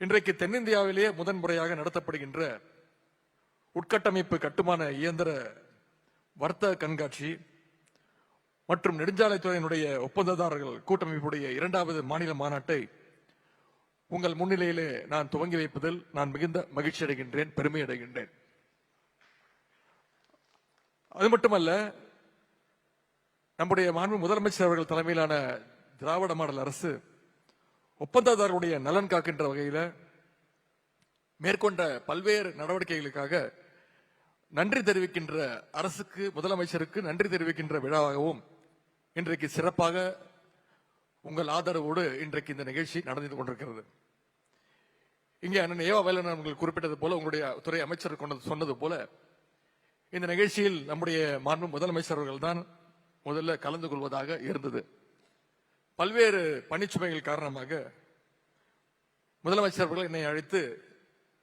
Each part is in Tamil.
இன்றைக்கு தென்னிந்தியாவிலேயே முதன்முறையாக நடத்தப்படுகின்ற உட்கட்டமைப்பு கட்டுமான இயந்திர வர்த்தக கண்காட்சி மற்றும் நெடுஞ்சாலைத்துறையினுடைய ஒப்பந்ததாரர்கள் கூட்டமைப்புடைய இரண்டாவது மாநில மாநாட்டை உங்கள் முன்னிலையிலே நான் துவங்கி வைப்பதில் நான் மிகுந்த மகிழ்ச்சி அடைகின்றேன் பெருமை அடைகின்றேன். அது மட்டுமல்ல நம்முடைய மாண்பு முதலமைச்சர் அவர்கள் தலைமையிலான திராவிட மாடல் அரசு ஒப்பந்ததாரருடைய நலன் காக்கின்ற வகையில் மேற்கொண்ட பல்வேறு நடவடிக்கைகளுக்காக நன்றி தெரிவிக்கின்ற அரசுக்கு முதலமைச்சருக்கு நன்றி தெரிவிக்கின்ற விழாவாகவும் இன்றைக்கு சிறப்பாக உங்கள் ஆதரவோடு இன்றைக்கு இந்த நிகழ்ச்சி நடந்து கொண்டிருக்கிறது. இங்கே அண்ணன் ஏவா வேலன் அவர்கள் குறிப்பிட்டது போல உங்களுடைய துறை அமைச்சர் கொண்டது சொன்னது போல இந்த நிகழ்ச்சியில் நம்முடைய மாண்பு முதலமைச்சர் அவர்கள் தான் முதல்ல கலந்து கொள்வதாக இருந்தது. பல்வேறு பணிச்சுமைகள் காரணமாக முதலமைச்சர் அவர்கள் என்னை அழைத்து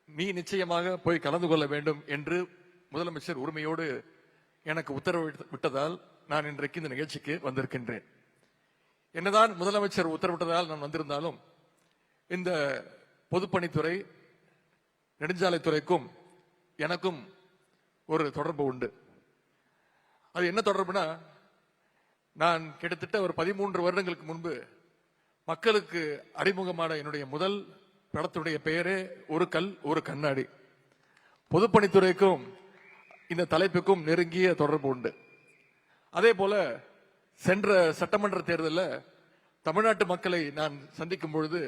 நீ நிச்சயமாக போய் கலந்து கொள்ள வேண்டும் என்று முதலமைச்சர் உரிமையோடு எனக்கு உத்தரவு விட்டதால் நான் இன்றைக்கு இந்த நிகழ்ச்சிக்கு வந்திருக்கின்றேன். என்னதான் முதலமைச்சர் உத்தரவிட்டதால் நான் வந்திருந்தாலும் இந்த பொதுப்பணித்துறை நெடுஞ்சாலைத்துறைக்கும் எனக்கும் ஒரு தொடர்பு உண்டு. அது என்ன தொடர்புனா நான் கிட்டத்தட்ட ஒரு பதிமூன்று வருடங்களுக்கு முன்பு மக்களுக்கு அறிமுகமான என்னுடைய முதல் படத்துடைய பெயரே ஒரு கல் ஒரு கண்ணாடி. பொதுப்பணித்துறைக்கும் இந்த தலைப்புக்கும் நெருங்கிய தொடர்பு உண்டு. அதே போல சென்ற சட்டமன்ற தேர்தலில் தமிழ்நாட்டு மக்களை நான் சந்திக்கும் பொழுது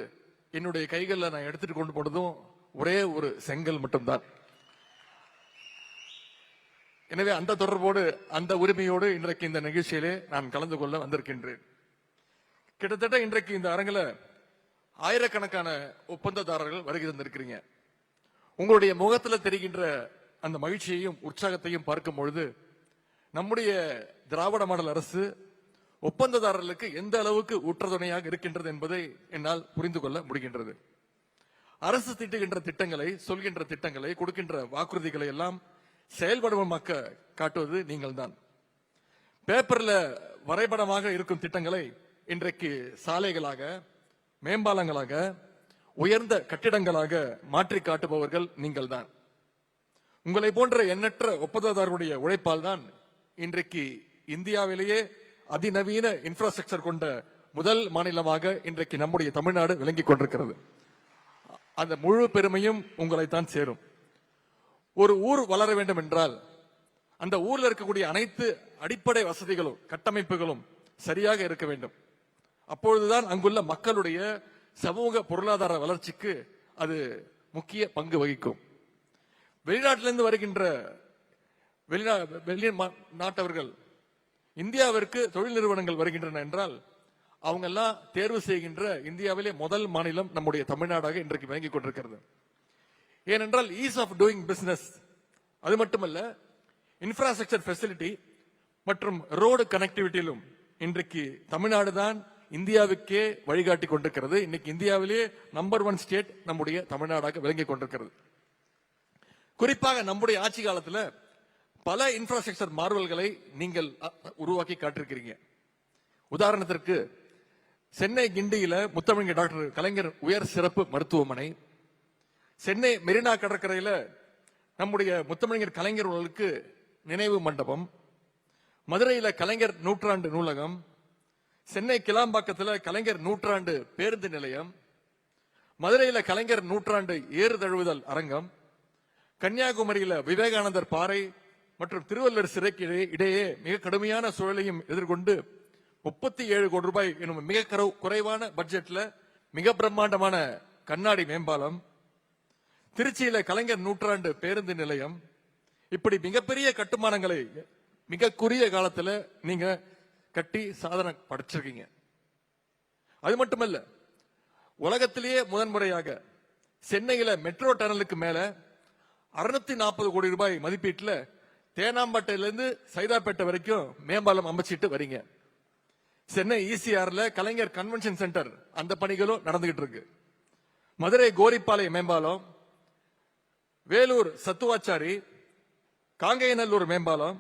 என்னுடைய கைகளில் நான் எடுத்துட்டு கொண்டு போனதும் ஒரே ஒரு செங்கல் மட்டும்தான். எனவே அந்த தொடர்போடு அந்த உரிமையோடு இன்றைக்கு இந்த நிகழ்ச்சியிலே நான் கலந்து கொள்ள வந்திருக்கின்றேன். கிட்டத்தட்ட இன்றைக்கு இந்த அரங்கில் ஆயிரக்கணக்கான ஒப்பந்ததாரர்கள் வருகை தந்திருக்கிறீங்க. உங்களுடைய முகத்தில் தெரிகின்ற அந்த மகிழ்ச்சியையும் உற்சாகத்தையும் பார்க்கும் பொழுது நம்முடைய திராவிட மாடல் அரசு ஒப்பந்ததாரர்களுக்கு எந்த அளவுக்கு உற்றதுணையாக இருக்கின்றது என்பதை என்னால் புரிந்து கொள்ள முடிகின்றது. அரசு திட்டுகின்ற திட்டங்களை சொல்கின்ற திட்டங்களை கொடுக்கின்ற வாக்குறுதிகளை எல்லாம் செயல்படுவமாக்க காட்டுவது நீங்கள் தான் பேப்பர்ல வரைபடமாக இருக்கும் திட்டங்களை இன்றைக்கு சாலைகளாக மேம்பாலங்களாக உயர்ந்த கட்டிடங்களாக மாற்றி காட்டுபவர்கள் நீங்கள் தான் உங்களை போன்ற எண்ணற்ற ஒப்பந்ததாரருடைய உழைப்பால் தான் இன்றைக்கு இந்தியாவிலேயே அதிநவீன இன்ஃப்ராஸ்ட்ரக்சர் கொண்ட முதல் மாநிலமாக இன்றைக்கு நம்முடைய தமிழ்நாடு விளங்கிக் கொண்டிருக்கிறது. அந்த முழு பெருமையும் உங்களைத்தான் சேரும். ஒரு ஊர் வளர வேண்டும் என்றால் அந்த ஊரில் இருக்கக்கூடிய அனைத்து அடிப்படை வசதிகளும் கட்டமைப்புகளும் சரியாக இருக்க வேண்டும். அப்பொழுதுதான் அங்குள்ள மக்களுடைய சமூக பொருளாதார வளர்ச்சிக்கு அது முக்கிய பங்கு வகிக்கும். வெளிநாட்டிலிருந்து வருகின்ற வெளிநா வெளி மா- நாட்டவர்கள் இந்தியாவிற்கு தொழில் நிறுவனங்கள் வருகின்றன என்றால் அவங்க எல்லாம் தேர்வு செய்கின்ற இந்தியாவிலே முதல் மாநிலம் நம்முடைய தமிழ்நாடாக இன்றைக்கு வழங்கி கொண்டிருக்கிறது. ஏனென்றால் ஈஸ் ஆஃப் டூயிங் பிசினஸ் அது மட்டுமல்ல இன்ஃப்ராஸ்ட்ரக்சர் ஃபெசிலிட்டி மற்றும் ரோடு கனெக்டிவிட்டியிலும் இன்றைக்கு தமிழ்நாடு தான் இந்தியாவுக்கே வழிகாட்டி கொண்டிருக்கிறது. இன்னைக்கு இந்தியாவிலேயே நம்பர் ஒன் ஸ்டேட் நம்முடைய தமிழ்நாடாக விளங்கிக் கொண்டிருக்கிறது. குறிப்பாக நம்முடைய ஆட்சி காலத்தில் பல இன்ஃப்ராஸ்ட்ரக்சர் மார்வல்களை நீங்கள் உருவாக்கி காட்டிருக்கிறீங்க. உதாரணத்திற்கு சென்னை கிண்டியில முத்தமிழ் டாக்டர் கலைஞர் உயர் சிறப்பு மருத்துவமனை சென்னை மெரினா கடற்கரையில் நம்முடைய முத்தமிழர் கலைஞர் உடலுக்கு நினைவு மண்டபம் மதுரையில் கலைஞர் நூற்றாண்டு நூலகம் சென்னை கிளாம்பாக்கத்தில் கலைஞர் நூற்றாண்டு பேருந்து நிலையம் மதுரையில் கலைஞர் நூற்றாண்டு ஏறு தழுவுதல் அரங்கம் கன்னியாகுமரியில் விவேகானந்தர் பாறை மற்றும் திருவள்ளுவர் சிறைக்கு இடையே- மிக கடுமையான சூழலையும் எதிர்கொண்டு முப்பத்தி ஏழு கோடி ரூபாய் எனும் மிக குறைவான பட்ஜெட்ல மிக பிரம்மாண்டமான கண்ணாடி மேம்பாலம் திருச்சியில கலைஞர் நூற்றாண்டு பேருந்து நிலையம். இப்படி மிகப்பெரிய கட்டுமானங்களை மிக குறுகிய காலத்துல நீங்க கட்டி சாதனை படைச்சிருக்கீங்க. அது மட்டுமல்ல உலகத்திலேயே முதன்முறையாக சென்னையில மெட்ரோ டனலுக்கு மேல அறுநூத்தி நாற்பது கோடி ரூபாய் மதிப்பீட்டுல தேனாம்பேட்டையில இருந்து சைதாப்பேட்டை வரைக்கும் மேம்பாலம் அமைச்சிட்டு வரீங்க. சென்னை இசிஆர்ல கலைஞர் கன்வென்ஷன் சென்டர் அந்த பணிகளும் நடந்துகிட்டு இருக்கு. மதுரை கோரிப்பாளையம் மேம்பாலம் வேலூர் சத்துவாச்சாரி காங்கேயநல்லூர் மேம்பாலம்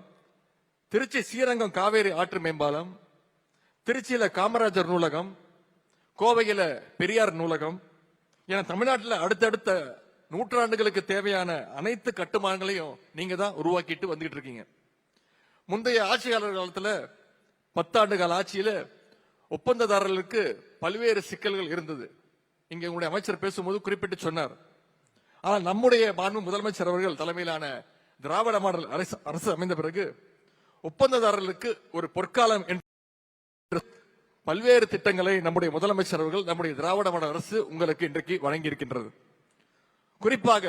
திருச்சி ஸ்ரீரங்கம் காவேரி ஆற்று மேம்பாலம் திருச்சியில காமராஜர் நூலகம் கோவையில பெரியார் நூலகம். என தமிழ்நாட்டில் அடுத்தடுத்த நூற்றாண்டுகளுக்கு தேவையான அனைத்து கட்டுமானங்களையும் நீங்க தான் உருவாக்கிட்டு வந்துகிட்டு இருக்கீங்க. முந்தைய ஆட்சியாளர் காலத்துல பத்தாண்டு கால ஆட்சியில ஒப்பந்ததாரர்களுக்கு பல்வேறு சிக்கல்கள் இருந்தது. இங்க உங்களுடைய அமைச்சர் பேசும்போது குறிப்பிட்டு சொன்னார். ஆனால் நம்முடைய மாண்பு முதலமைச்சர் அவர்கள் தலைமையிலான திராவிட மாடல் அரசு அரசு அமைந்த பிறகு ஒப்பந்ததாரர்களுக்கு ஒரு பொற்காலம் என்று பல்வேறு திட்டங்களை நம்முடைய முதலமைச்சர் அவர்கள் நம்முடைய திராவிட மாடல் அரசு உங்களுக்கு இன்றைக்கு வழங்கி இருக்கின்றது குறிப்பாக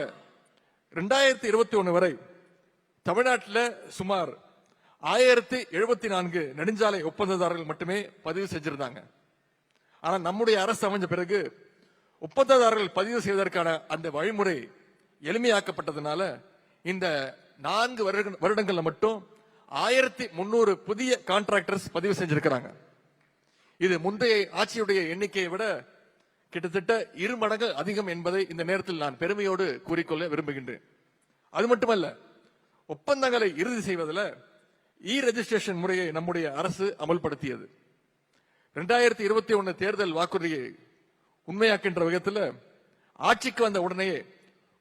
ரெண்டாயிரத்தி இருபத்தி ஒன்று வரை தமிழ்நாட்டில் சுமார் ஆயிரத்தி எழுபத்தி நான்கு நெடுஞ்சாலை ஒப்பந்ததாரர்கள் மட்டுமே பதிவு செஞ்சிருந்தாங்க. ஆனால் நம்முடைய அரசு அமைஞ்ச பிறகு ஒப்பந்ததாரர்கள் பதிவு செய்வதற்கான அந்த வழிமுறை எளிமையாக்கப்பட்டதுனால இந்த நான்கு வருட- வருடங்கள்ல மட்டும் ஆயிரத்தி முன்னூறு புதிய கான்ட்ராக்டர்ஸ் பதிவு செஞ்சிருக்கிறாங்க. இது முந்தைய ஆட்சியுடைய எண்ணிக்கையை விட கிட்டத்தட்ட இரு மடங்கு அதிகம் என்பதை இந்த நேரத்தில் நான் பெருமையோடு கூறிக்கொள்ள விரும்புகின்றேன். அது மட்டுமல்ல ஒப்பந்தங்களை இறுதி செய்வதில் இ ரெஜிஸ்ட்ரேஷன் முறையை நம்முடைய அரசு அமல்படுத்தியது. ரெண்டாயிரத்தி இருபத்தி ஒன்னு தேர்தல் வாக்குறுதியை உண்மையாக்கின்ற விதத்தில் ஆட்சிக்கு வந்த உடனேயே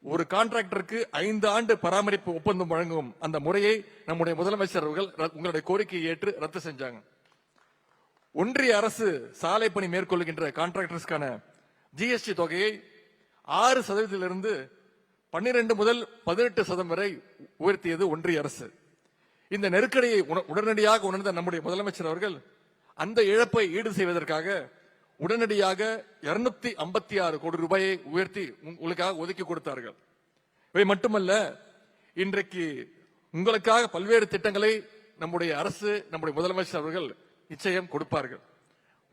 ஒரு கான்ட்ராக்டருக்கு ஐந்து ஆண்டு பராமரிப்பு ஒப்பந்தம் வழங்கும் அந்த முறையை நம்முடைய முதலமைச்சர் அவர்கள் உங்களுடைய கோரிக்கையை ஏற்று ரத்து செஞ்சாங்க. ஒன்றிய அரசு சாலை பணி மேற்கொள்கின்ற கான்ட்ராக்டர்ஸ்க்கான ஜிஎஸ்டி தொகையை ஆறு சதவீதத்திலிருந்து பன்னிரண்டு முதல் பதினெட்டு சதம் வரை உயர்த்தியது ஒன்றிய அரசு. இந்த நெருக்கடியை உண- உடனடியாக உணர்ந்த நம்முடைய முதலமைச்சர் அவர்கள் அந்த இழப்பை ஈடு செய்வதற்காக உடனடியாக இருநூத்தி ஐம்பத்தி ஆறு கோடி ரூபாயை உயர்த்தி உங்களுக்காக ஒதுக்கி கொடுத்தார்கள். இவை மட்டுமல்ல இன்றைக்கு உங்களுக்காக பல்வேறு திட்டங்களை நம்முடைய அரசு நம்முடைய முதலமைச்சர் அவர்கள் நிச்சயம் கொடுப்பார்கள்.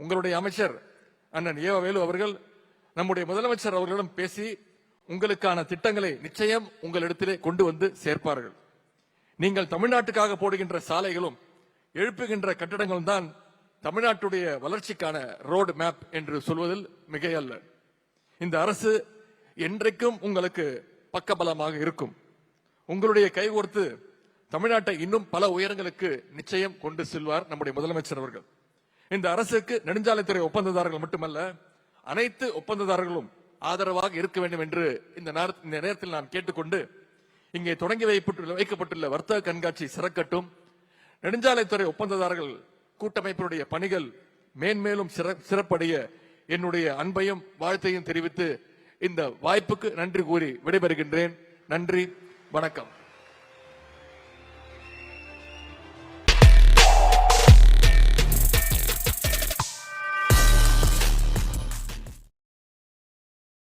உங்களுடைய அமைச்சர் அண்ணன் ஏவ வேலு அவர்கள் நம்முடைய முதலமைச்சர் அவர்களிடம் பேசி உங்களுக்கான திட்டங்களை நிச்சயம் உங்களிடத்திலே கொண்டு வந்து சேர்ப்பார்கள். நீங்கள் தமிழ்நாட்டுக்காக போடுகின்ற சாலைகளும் எழுப்புகின்ற கட்டடங்களும் தான் தமிழ்நாட்டுடைய வளர்ச்சிக்கான ரோடு மேப் என்று சொல்வதில் மிகையல்ல. இந்த அரசு என்றைக்கும் உங்களுக்கு பக்கபலமாக இருக்கும். உங்களுடைய கைகோர்த்து தமிழ்நாட்டை இன்னும் பல உயரங்களுக்கு நிச்சயம் கொண்டு செல்வார் நம்முடைய முதலமைச்சர் அவர்கள். இந்த அரசுக்கு நெடுஞ்சாலைத்துறை ஒப்பந்ததாரர்கள் மட்டுமல்ல அனைத்து ஒப்பந்ததாரர்களும் ஆதரவாக இருக்க வேண்டும் என்று இந்த நேர- இந்த நேரத்தில் நான் கேட்டுக்கொண்டு இங்கே தொடங்கி வைக்கப்பட்டுள்ள வைக்கப்பட்டுள்ள வர்த்தக கண்காட்சி சிறக்கட்டும். நெடுஞ்சாலைத்துறை ஒப்பந்ததாரர்கள் கூட்டமைப்பினுடைய பணிகள் மேன்மேலும் சிறப்படைய என்னுடைய அன்பையும் வாழ்த்தையும் தெரிவித்து இந்த வாய்ப்புக்கு நன்றி கூறி விடைபெறுகின்றேன். நன்றி வணக்கம்.